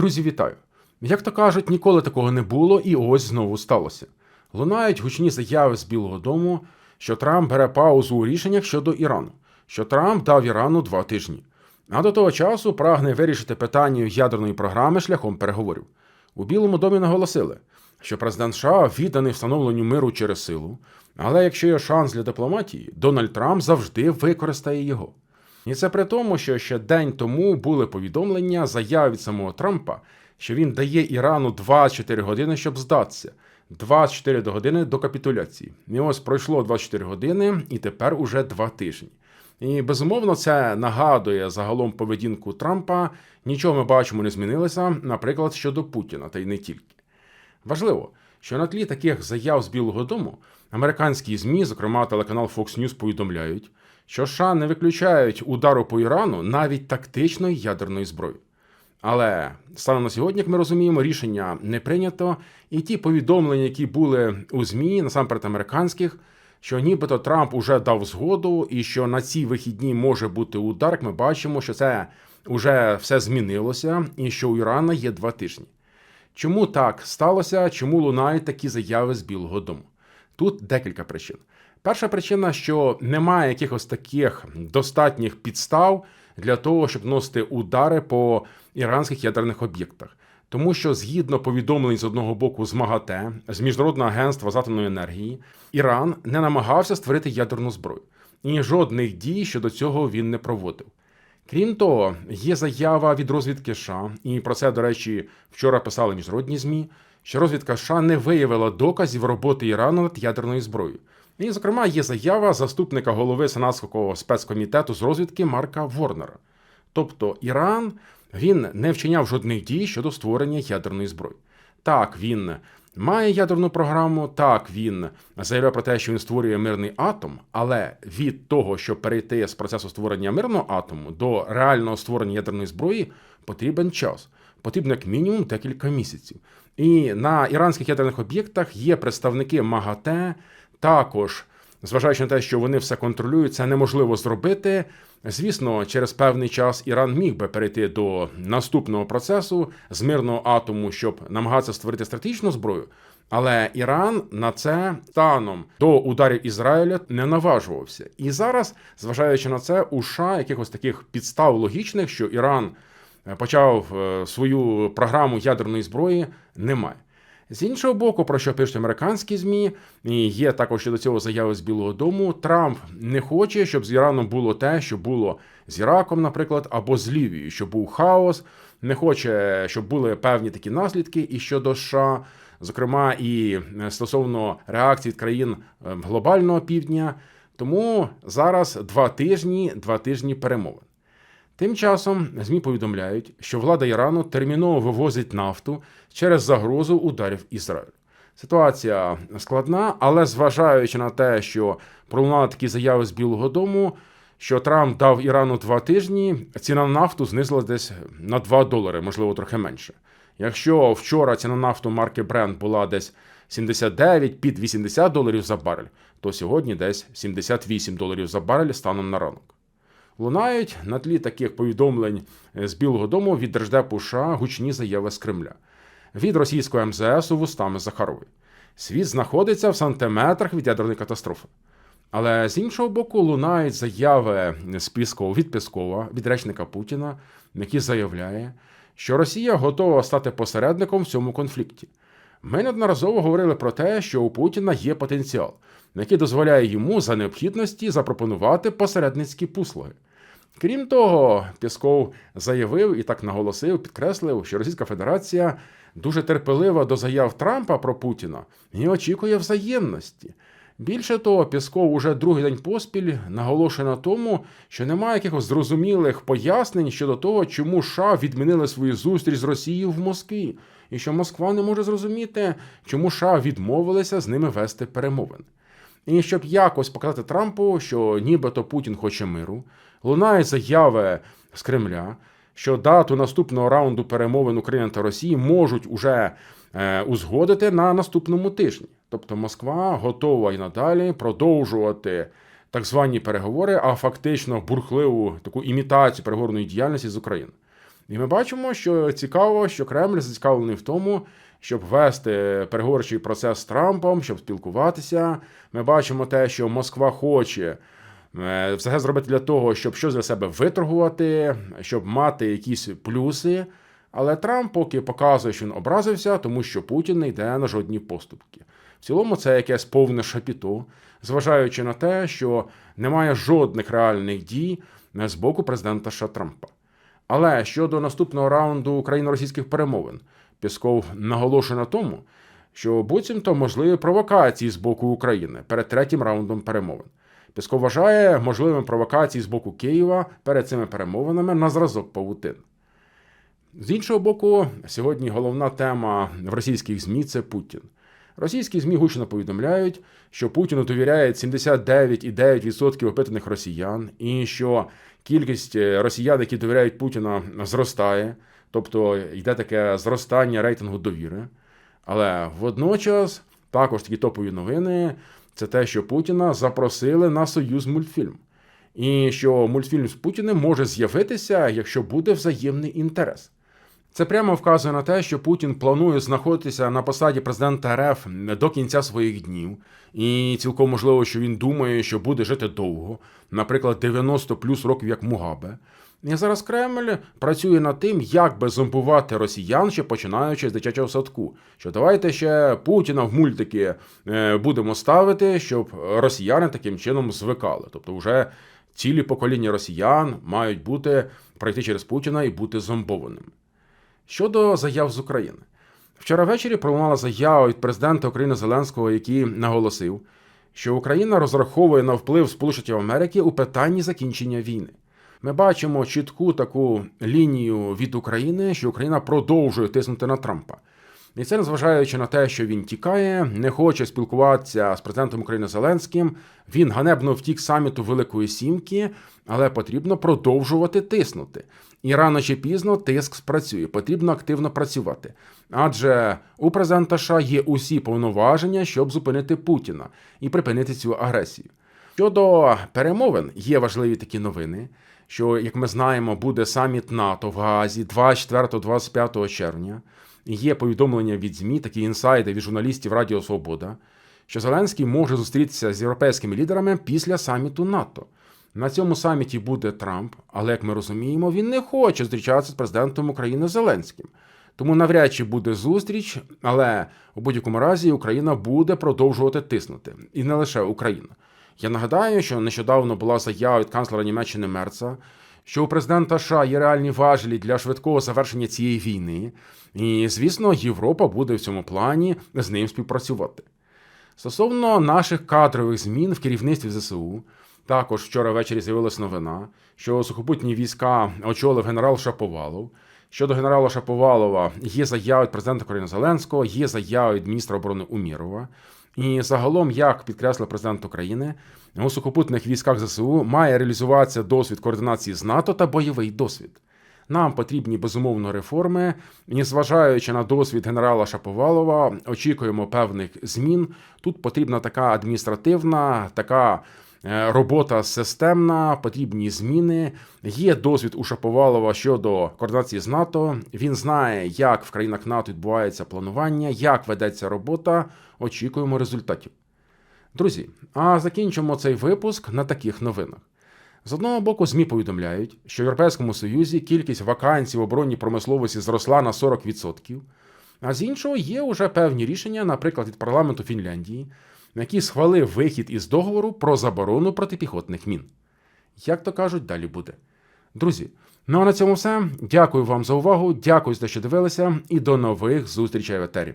Друзі, вітаю! Як то кажуть, ніколи такого не було, і ось знову сталося. Лунають гучні заяви з Білого Дому, що Трамп бере паузу у рішеннях щодо Ірану, що Трамп дав Ірану два тижні. А до того часу прагне вирішити питання ядерної програми шляхом переговорів. У Білому домі наголосили, що президент США відданий встановленню миру через силу, але якщо є шанс для дипломатії, Дональд Трамп завжди використає його. І це при тому, що ще день тому були повідомлення заяв від самого Трампа, що він дає Ірану 24 години, щоб здатися. 24 години до капітуляції. І ось пройшло 24 години, і тепер уже два тижні. І безумовно, це нагадує загалом поведінку Трампа. Нічого ми бачимо не змінилося, наприклад, щодо Путіна, та й не тільки. Важливо, що на тлі таких заяв з Білого Дому американські ЗМІ, зокрема телеканал Fox News, повідомляють, що США не виключають удару по Ірану навіть тактичної ядерної зброї. Але станом на сьогодні, як ми розуміємо, рішення не прийнято, і ті повідомлення, які були у ЗМІ, насамперед американських, що нібито Трамп уже дав згоду, і що на ці вихідні може бути удар, ми бачимо, що це вже все змінилося, і що у Ірана є два тижні. Чому так сталося? Чому лунають такі заяви з Білого Дому? Тут декілька причин. Перша причина, що немає якихось таких достатніх підстав для того, щоб носити удари по іранських ядерних об'єктах. Тому що згідно повідомлень з одного боку з МАГАТЕ, з Міжнародного агентства з атомної енергії, Іран не намагався створити ядерну зброю, і жодних дій щодо цього він не проводив. Крім того, є заява від розвідки США, і про це, до речі, вчора писали міжнародні ЗМІ, що розвідка США не виявила доказів роботи Ірану над ядерною зброєю. І, зокрема, є заява заступника голови Сенатського спецкомітету з розвідки Марка Ворнера. Тобто Іран він не вчиняв жодних дій щодо створення ядерної зброї. Так, він має ядерну програму, так він заявляє про те, що він створює мирний атом, але від того, щоб перейти з процесу створення мирного атому до реального створення ядерної зброї, потрібен час. Потрібно як мінімум декілька місяців. І на іранських ядерних об'єктах є представники МАГАТЕ, також, зважаючи на те, що вони все контролюють, це неможливо зробити. Звісно, через певний час Іран міг би перейти до наступного процесу з мирного атому, щоб намагатися створити стратегічну зброю. Але Іран на це станом до ударів Ізраїля не наважувався. І зараз, зважаючи на це, у США якихось таких підстав логічних, що Іран почав свою програму ядерної зброї, немає. З іншого боку, про що пишуть американські змі, і є також щодо цього заяви з Білого Дому. Трамп не хоче, щоб з Іраном було те, що було з Іраком, наприклад, або з Лівією, щоб був хаос. Не хоче, щоб були певні такі наслідки і щодо США, зокрема і стосовно реакції країн глобального півдня. Тому зараз два тижні, два тижні перемовин. Тим часом ЗМІ повідомляють, що влада Ірану терміново вивозить нафту через загрозу ударів Ізраїлю. Ситуація складна, але зважаючи на те, що пролунали такі заяви з Білого Дому, що Трамп дав Ірану два тижні, ціна на нафту знизилась десь на 2 долари, можливо, трохи менше. Якщо вчора ціна нафту марки Brent була десь 79 під 80 доларів за барель, то сьогодні десь 78 доларів за барель станом на ранок. Лунають на тлі таких повідомлень з Білого Дому від Держдепу США гучні заяви з Кремля від російського МЗС у вустами Захарової. Світ знаходиться в сантиметрах від ядерної катастрофи. Але з іншого боку, лунають заяви з Піскова від Піскова, від речника Путіна, який заявляє, що Росія готова стати посередником в цьому конфлікті. Ми неодноразово говорили про те, що у Путіна є потенціал, який дозволяє йому за необхідності запропонувати посередницькі послуги. Крім того, Пісков заявив і так наголосив, підкреслив, що Російська Федерація дуже терпелива до заяв Трампа про Путіна і очікує взаємності. Більше того, Пісков уже другий день поспіль наголошує на тому, що немає якихось зрозумілих пояснень щодо того, чому США відмінили свою зустріч з Росією в Москві, і що Москва не може зрозуміти, чому США відмовилися з ними вести перемовини. І щоб якось показати Трампу, що нібито Путін хоче миру, лунають заяви з Кремля, що дату наступного раунду перемовин України та Росії можуть уже е, узгодити на наступному тижні. Тобто Москва готова і надалі продовжувати так звані переговори, а фактично бурхливу таку імітацію переговорної діяльності з України. І ми бачимо, що цікаво, що Кремль зацікавлений в тому, щоб вести переговорчий процес з Трампом, щоб спілкуватися. Ми бачимо те, що Москва хоче е, все зробити для того, щоб щось для себе виторгувати, щоб мати якісь плюси. Але Трамп поки показує, що він образився, тому що Путін не йде на жодні поступки. В цілому, це якесь повне шапіто, зважаючи на те, що немає жодних реальних дій з боку президента США Трампа. Але щодо наступного раунду україно-російських перемовин, Пісков наголошує на тому, що буцімто можливі провокації з боку України перед третім раундом перемовин. Пісков вважає можливими провокації з боку Києва перед цими перемовинами на зразок павутин. З іншого боку, сьогодні головна тема в російських ЗМІ це Путін. Російські ЗМІ гучно повідомляють, що Путіну довіряє 79,9% опитаних росіян, і що кількість росіян, які довіряють Путіна, зростає, тобто йде таке зростання рейтингу довіри. Але водночас також такі топові новини це те, що Путіна запросили на союз мультфільм. І що мультфільм з Путіним може з'явитися, якщо буде взаємний інтерес. Це прямо вказує на те, що Путін планує знаходитися на посаді президента РФ до кінця своїх днів, і цілком можливо, що він думає, що буде жити довго, наприклад, 90 плюс років як Мугабе. І зараз Кремль працює над тим, як би зомбувати росіян, ще починаючи з дитячого садку. Що давайте ще Путіна в мультики е, будемо ставити, щоб росіяни таким чином звикали. Тобто, вже цілі покоління росіян мають бути пройти через Путіна і бути зомбованими. Щодо заяв з України, вчора ввечері пролунала заява від президента України Зеленського, який наголосив, що Україна розраховує на вплив Сполучених Америки у питанні закінчення війни. Ми бачимо чітку таку лінію від України, що Україна продовжує тиснути на Трампа. І це незважаючи на те, що він тікає, не хоче спілкуватися з президентом України Зеленським. Він ганебно втік саміту Великої Сімки, але потрібно продовжувати тиснути. І рано чи пізно тиск спрацює. Потрібно активно працювати. Адже у президента США є усі повноваження, щоб зупинити Путіна і припинити цю агресію. Щодо перемовин, є важливі такі новини. Що, як ми знаємо, буде саміт НАТО в Гаазі 24-25 червня. Є повідомлення від ЗМІ, такі інсайди від журналістів Радіо Свобода, що Зеленський може зустрітися з європейськими лідерами після саміту НАТО. На цьому саміті буде Трамп, але як ми розуміємо, він не хоче зустрічатися з президентом України Зеленським. Тому навряд чи буде зустріч, але у будь-якому разі Україна буде продовжувати тиснути. І не лише Україна. Я нагадаю, що нещодавно була заява від канцлера Німеччини Мерца, що у президента США є реальні важелі для швидкого завершення цієї війни, і, звісно, Європа буде в цьому плані з ним співпрацювати. Стосовно наших кадрових змін в керівництві ЗСУ, також вчора ввечері з'явилася новина, що сухопутні війська очолив генерал Шаповалов. Щодо генерала Шаповалова, є заява від президента України Зеленського, є заява від міністра оборони Умірова. І загалом, як підкреслив президент України, у сухопутних військах ЗСУ має реалізуватися досвід координації з НАТО та бойовий досвід. Нам потрібні безумовно реформи, Незважаючи зважаючи на досвід генерала Шаповалова, очікуємо певних змін. Тут потрібна така адміністративна, така робота системна, потрібні зміни. Є досвід у Шаповалова щодо координації з НАТО. Він знає, як в країнах НАТО відбувається планування, як ведеться робота. Очікуємо результатів. Друзі, а закінчимо цей випуск на таких новинах. З одного боку, ЗМІ повідомляють, що в Європейському Союзі кількість вакансій в оборонній промисловості зросла на 40%, а з іншого є вже певні рішення, наприклад, від парламенту Фінляндії, який схвалив вихід із договору про заборону протипіхотних мін. Як то кажуть, далі буде. Друзі, ну а на цьому все. Дякую вам за увагу, дякую за що дивилися, і до нових зустрічей в етері.